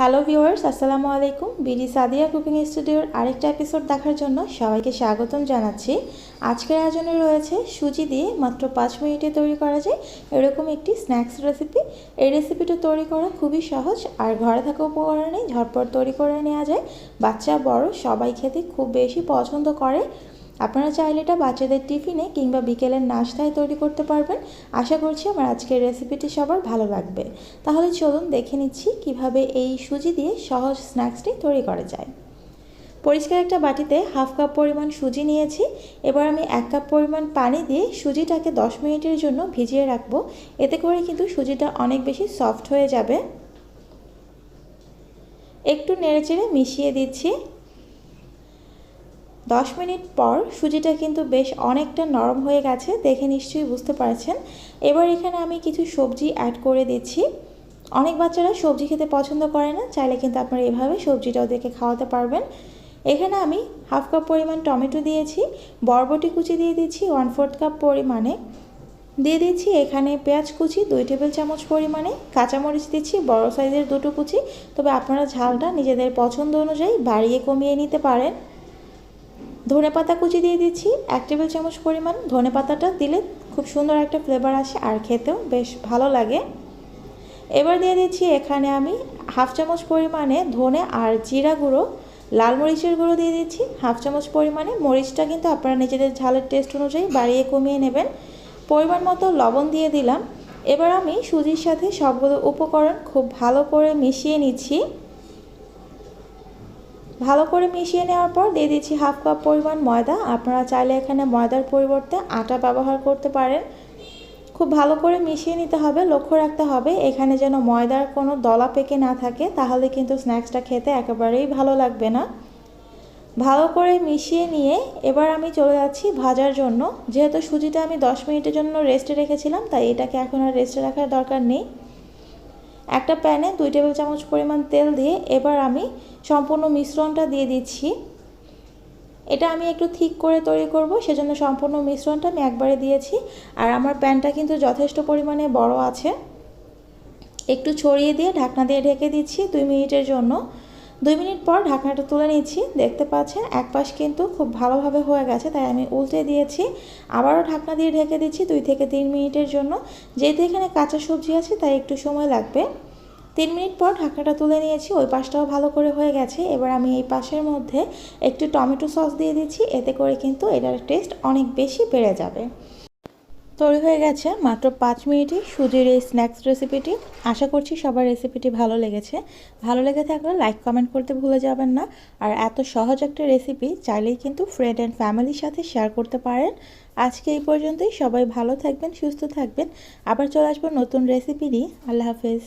Hello viewers আসসালামু আলাইকুম। BD Sadia cooking স্টুডিওর আরেকটা এপিসোড দেখার জন্য সবাইকে স্বাগতম জানাচ্ছি। আজকের আয়োজনে রয়েছে সুজি দিয়ে মাত্র পাঁচ মিনিটে তৈরি করা যায় এরকম একটি স্ন্যাক্স রেসিপি এই রেসিপিটা তৈরি করা খুবই সহজ আর ঘরে থাকা উপকরণেই ঝটপট তৈরি করে নেওয়া যায়। বাচ্চা, বড় সবাই খেতে খুব বেশি পছন্দ করে। আপনারা চাইলে এটা বাচ্চাদের টিফিনে কিংবা বিকেলের নাস্তায় তৈরি করতে পারবেন। আশা করছি আমার আজকের রেসিপিটি সবার ভালো লাগবে। তাহলে চলুন দেখে নিচ্ছি কীভাবে এই সুজি দিয়ে সহজ স্ন্যাক্সটি তৈরি করা যায়। পরিষ্কার একটা বাটিতে হাফ কাপ পরিমাণ সুজি নিয়েছি। এবার আমি এক কাপ পরিমাণ পানি দিয়ে সুজিটাকে দশ মিনিটের জন্য ভিজিয়ে রাখব। এতে করে কিন্তু সুজিটা অনেক বেশি সফট হয়ে যাবে। একটু নেড়েচেড়ে মিশিয়ে দিচ্ছি। দশ মিনিট পর সুজিটা কিন্তু বেশ অনেকটা নরম হয়ে গেছে, দেখে নিশ্চয়ই বুঝতে পারছেন। এবার এখানে আমি কিছু সবজি অ্যাড করে দিচ্ছি। অনেক বাচ্চারা সবজি খেতে পছন্দ করে না, চাইলে কিন্তু আপনারা এভাবে সবজিটা ওদেরকে খাওয়াতে পারবেন। এখানে আমি হাফ কাপ পরিমাণ টমেটো দিয়েছি, বরবটি কুচি দিয়ে দিচ্ছি ওয়ান ফোর্থ কাপ পরিমাণে। দিয়ে দিচ্ছি এখানে পেঁয়াজ কুচি, দুই টেবিল চামচ পরিমাণে। কাঁচামরিচ দিচ্ছি, বড় সাইজের দুটো কুচি। তবে আপনারা ঝালটা নিজেদের পছন্দ অনুযায়ী বাড়িয়ে কমিয়ে নিতে পারেন। ধনে পাতা কুচি দিয়ে দিচ্ছি, এক টেবিল চামচ পরিমাণ ধনে পাতাটা দিলে খুব সুন্দর একটা ফ্লেভার আসে আর খেতেও বেশ ভালো লাগে। এবার দিয়ে দিচ্ছি এখানে আমি হাফ চামচ পরিমাণে ধনে আর জিরা গুঁড়ো, লাল মরিচের গুঁড়ো দিয়ে দিচ্ছি। হাফ চামচ পরিমাণে মরিচটা কিন্তু আপনারা নিজেদের ঝালের টেস্ট অনুযায়ী বাড়িয়ে কমিয়ে নেবেন। পরিমাণ মতো লবণ দিয়ে দিলাম। এবার আমি সুজির সাথে সবগুলো উপকরণ খুব ভালো করে মিশিয়ে নিচ্ছি। ভালো করে মিশিয়ে নেওয়ার পর দিয়ে দিচ্ছি হাফ কাপ পরিমাণ ময়দা। আপনারা চাইলে এখানে ময়দার পরিবর্তে আটা ব্যবহার করতে পারেন। খুব ভালো করে মিশিয়ে নিতে হবে, লক্ষ্য রাখতে হবে, এখানে যেন ময়দার কোনো দলা পেকে না থাকে, তাহলে কিন্তু স্ন্যাক্সটা খেতে একেবারেই ভালো লাগবে না। ভালো করে মিশিয়ে নিয়ে এবার আমি চলে যাচ্ছি ভাজার জন্য। যেহেতু সুজিটা আমি দশ মিনিটের জন্য রেস্টে রেখেছিলাম, তাই এটাকে এখন আর রেস্টে রাখার দরকার নেই। একটা প্যানে দুই টেবিল চামচ পরিমাণ তেল দিয়ে এবার আমি সম্পূর্ণ মিশ্রণটা দিয়ে দিচ্ছি। এটা আমি একটু ঠিক করে তৈরি করব, সেজন্য সম্পূর্ণ মিশ্রণটা আমি একবারে দিয়েছি। আর আমার প্যানটা কিন্তু যথেষ্ট পরিমাণে বড় আছে। একটু ছড়িয়ে দিয়ে ঢাকনা দিয়ে ঢেকে দিচ্ছি দুই মিনিটের জন্য। দুই মিনিট পর ঢাকনাটা তুলে নিচ্ছি দেখতে পাচ্ছেন এক পাশ কিন্তু খুব ভালোভাবে হয়ে গেছে, তাই আমি উল্টে দিয়েছি। আবারও ঢাকনা দিয়ে ঢেকে দিচ্ছি দুই থেকে তিন মিনিটের জন্য। যেহেতু এখানে কাঁচা সবজি আছে, তাই একটু সময় লাগবে। তিন মিনিট পর ঢাকনাটা তুলে নিয়েছি, ওই পাশটাও ভালো করে হয়ে গেছে। এবার আমি এই পাশের মধ্যে একটু টমেটো সস দিয়ে দিচ্ছি, এতে করে কিন্তু এটার টেস্ট অনেক বেশি বেড়ে যাবে। তৈরি হয়ে গেছে মাত্র পাঁচ মিনিটে সুজির এই স্ন্যাক্স রেসিপিটি আশা করছি সবার রেসিপিটি ভালো লেগেছে। ভালো লেগে থাকলে লাইক কমেন্ট করতে ভুলে যাবেন না। আর এত সহজ একটা রেসিপি চাইলেই কিন্তু ফ্রেন্ড অ্যান্ড ফ্যামিলির সাথে শেয়ার করতে পারেন। আজকে এই পর্যন্তই। সবাই ভালো থাকবেন, সুস্থ থাকবেন। আবার চলে আসব নতুন রেসিপি নিয়ে। আল্লাহ হাফেজ।